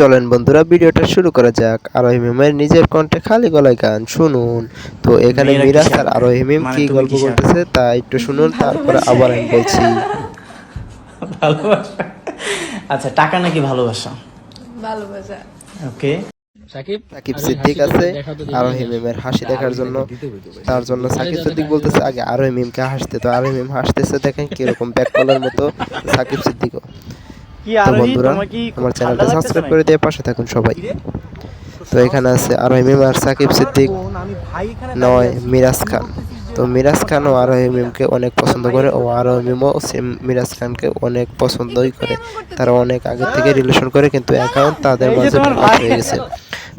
চলেন বন্ধুরা ভিডিওটা শুরু করা যাক। আরোহী মিমের নিজের কণ্ঠে খালি গলায় গান শুনুন। তো এখানে মিরাজ আর আঁকে? আরোহী মিম মানে কি গল্প করতেছে তা একটু শুনুন তারপরে আবার আমি বলছি। ভালোবাসা? আচ্ছা টাকা নাকি ভালোবাসা? ভালোবাসা। ওকে। সাকিব? সিদ্দিক আছে আরোহী মিমের হাসি দেখার জন্য। তার জন্য সাকিব সিদ্দিক বলতেছে আগে আরোহী মিমকে হাসতে তো আরোহী মিম হাসতেছে দেখেন কীরকম ব্যাক কলার মতো সাকিব সিদ্দিকও। তো আরোহী? বন্ধুরা আমার চ্যানেলটা সাবস্ক্রাইব করে দিয়ে পাশে থাকুন সবাই। তো এখানে আছে আরোহী মিম আর সাকিব সিদ্দিক নয় মিরাজ খান। তো মিরাজ খান ও আরোহী মিমকে অনেক পছন্দ করে ও আরোহী মিমও মিরাজ খানকে অনেক পছন্দই করে। তারা অনেক আগে থেকে রিলেশন করে কিন্তু এখন তাদের মাঝে। হয়ে গেছে।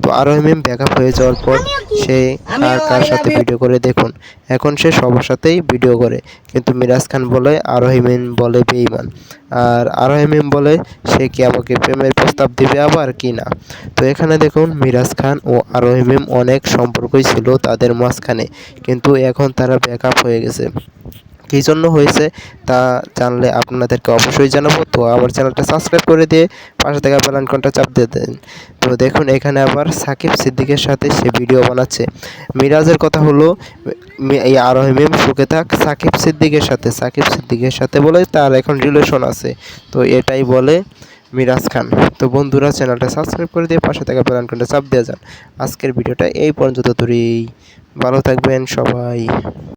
তো আরোহী মিম ব্যাকআপ হয়ে যাওয়ার পর সে কার কার সাথে ভিডিও করে দেখুন। এখন সে সবার সাথেই ভিডিও করে। কিন্তু মিরাজ খান বলে আরোহী মিম বলে বেইমান আর আরোহী মিম বলে সে কি আমাকে প্রেমের প্রস্তাব দিবে আবার কি না? তো এখানে দেখুন মিরাজ খান ও আরোহী মিম অনেক সম্পর্কই ছিল তাদের মাঝখানে। কিন্তু এখন তারা ব্যাকআপ হয়ে গেছে। কী জন্য হয়েছে তা জানলে আপনাদেরকে অবশ্যই জানাব। তো আমার চ্যানেলটা সাবস্ক্রাইব করে দিয়ে পাশে থাকা বেল আইকনটা চাপ দিয়ে দেন। তো দেখুন, এখানে আবার সাকিব সিদ্দিকের সাথে সে ভিডিও বানাচ্ছে। মিরাজের কথা হলো, মি- এই আরোহী মিম সুখে থাক, সাকিব সিদ্দিকের সাথে, সাকিব সিদ্দিকের সাথে বলে তার এখন রিলেশন আছে। তো এটাই বলে মিরাজ খান। তো বন্ধুরা, চ্যানেলটা সাবস্ক্রাইব করে দিয়ে পাশে থাকা বেল আইকনটা চাপ দিয়ে যান। আজকের ভিডিওটা এই পর্যন্ত ধরেই। ভালো থাকবেন সবাই।